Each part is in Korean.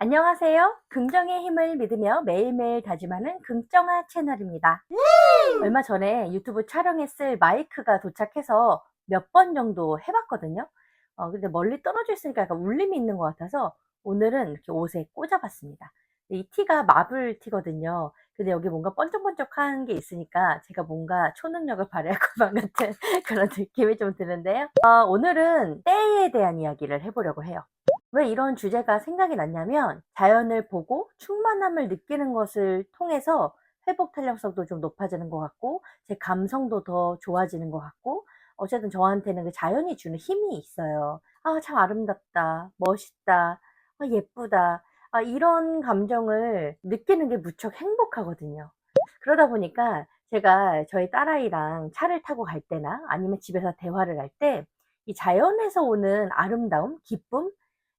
안녕하세요. 긍정의 힘을 믿으며 매일매일 다짐하는 긍정아 채널입니다. 얼마 전에 유튜브 촬영했을 마이크가 도착해서 몇 번 정도 해봤거든요. 어, 근데 멀리 떨어져 있으니까 약간 울림이 있는 것 같아서 오늘은 이렇게 옷에 꽂아봤습니다. 이 티가 마블 티거든요. 근데 여기 뭔가 번쩍번쩍한 게 있으니까 제가 뭔가 초능력을 발휘할 것만 같은 그런 느낌이 좀 드는데요. 어, 오늘은 때에 대한 이야기를 해보려고 해요. 왜 이런 주제가 생각이 났냐면 자연을 보고 충만함을 느끼는 것을 통해서 회복 탄력성도 좀 높아지는 것 같고 제 감성도 더 좋아지는 것 같고 어쨌든 저한테는 그 자연이 주는 힘이 있어요. 아, 참 아름답다, 멋있다, 아, 예쁘다. 아, 이런 감정을 느끼는 게 무척 행복하거든요. 그러다 보니까 제가 저희 딸아이랑 차를 타고 갈 때나 아니면 집에서 대화를 할 때 이 자연에서 오는 아름다움, 기쁨,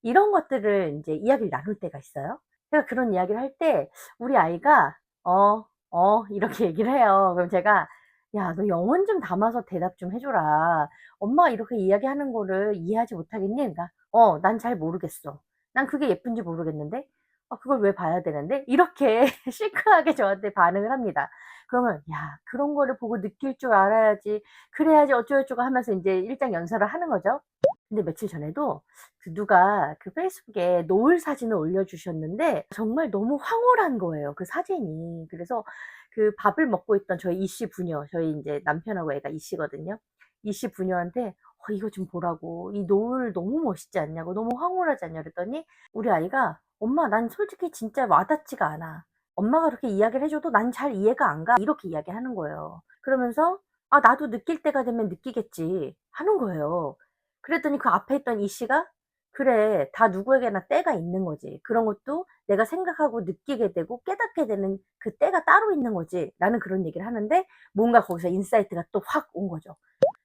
이런 것들을 이제 이야기를 나눌 때가 있어요. 제가 그런 이야기를 할 때 우리 아이가 어, 어 이렇게 얘기를 해요. 그럼 제가 야, 너 영혼 좀 담아서 대답 좀 해줘라. 엄마가 이렇게 이야기하는 거를 이해하지 못하겠니? 그러니까 어, 난 잘 모르겠어. 난 그게 예쁜지 모르겠는데 어, 그걸 왜 봐야 되는데? 이렇게 시크하게 저한테 반응을 합니다. 그러면 야, 그런 거를 보고 느낄 줄 알아야지. 그래야지 어쩌고저쩌고 하면서 이제 일장 연설을 하는 거죠. 근데 며칠 전에도 그 누가 그 페이스북에 노을 사진을 올려주셨는데 정말 너무 황홀한 거예요. 그 사진이. 그래서 그 밥을 먹고 있던 저희 이씨 부녀, 저희 이제 남편하고 애가 이씨거든요. 이씨 부녀한테 어, 이거 좀 보라고. 이 노을 너무 멋있지 않냐고. 너무 황홀하지 않냐 그랬더니 우리 아이가 엄마 난 솔직히 진짜 와닿지가 않아. 엄마가 그렇게 이야기를 해줘도 난 잘 이해가 안 가. 이렇게 이야기하는 거예요. 그러면서 아 나도 느낄 때가 되면 느끼겠지 하는 거예요. 그랬더니 그 앞에 있던 이 씨가 그래 다 누구에게나 때가 있는 거지. 그런 것도 내가 생각하고 느끼게 되고 깨닫게 되는 그 때가 따로 있는 거지. 라는 그런 얘기를 하는데 뭔가 거기서 인사이트가 또 확 온 거죠.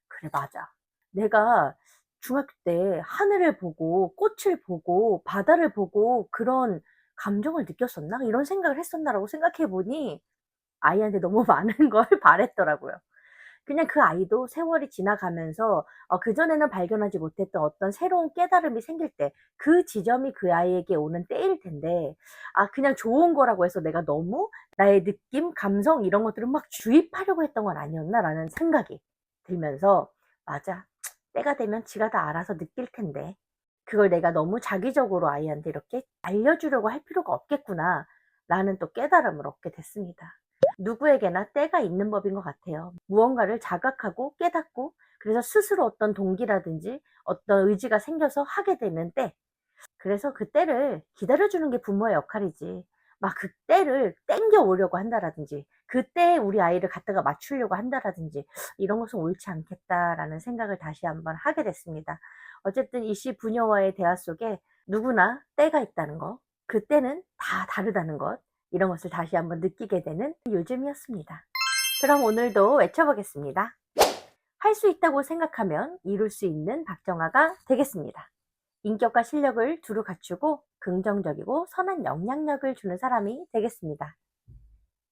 그래 맞아. 내가 중학교 때 하늘을 보고 꽃을 보고 바다를 보고 그런 감정을 느꼈었나? 이런 생각을 했었나라고 생각해 보니 아이한테 너무 많은 걸 바랬더라고요 그냥 그 아이도 세월이 지나가면서 어, 그전에는 발견하지 못했던 어떤 새로운 깨달음이 생길 때 그 지점이 그 아이에게 오는 때일 텐데 아 그냥 좋은 거라고 해서 내가 너무 나의 느낌, 감성 이런 것들을 막 주입하려고 했던 건 아니었나라는 생각이 들면서 맞아 때가 되면 지가 다 알아서 느낄 텐데 그걸 내가 너무 자기적으로 아이한테 이렇게 알려주려고 할 필요가 없겠구나 라는 또 깨달음을 얻게 됐습니다. 누구에게나 때가 있는 법인 것 같아요. 무언가를 자각하고 깨닫고 그래서 스스로 어떤 동기라든지 어떤 의지가 생겨서 하게 되는 때. 그래서 그 때를 기다려주는 게 부모의 역할이지. 막 그 때를 땡겨 오려고 한다라든지 그때에 우리 아이를 갖다가 맞추려고 한다라든지 이런 것은 옳지 않겠다라는 생각을 다시 한번 하게 됐습니다. 어쨌든 이시 부녀와의 대화 속에 누구나 때가 있다는 거, 그 때는 다 다르다는 것, 이런 것을 다시 한번 느끼게 되는 요즘이었습니다. 그럼 오늘도 외쳐보겠습니다. 할 수 있다고 생각하면 이룰 수 있는 박정아가 되겠습니다. 인격과 실력을 두루 갖추고 긍정적이고 선한 영향력을 주는 사람이 되겠습니다.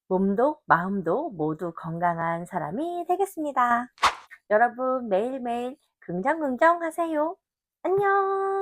몸도 마음도 모두 건강한 사람이 되겠습니다. 여러분 매일매일 긍정긍정 하세요. 안녕!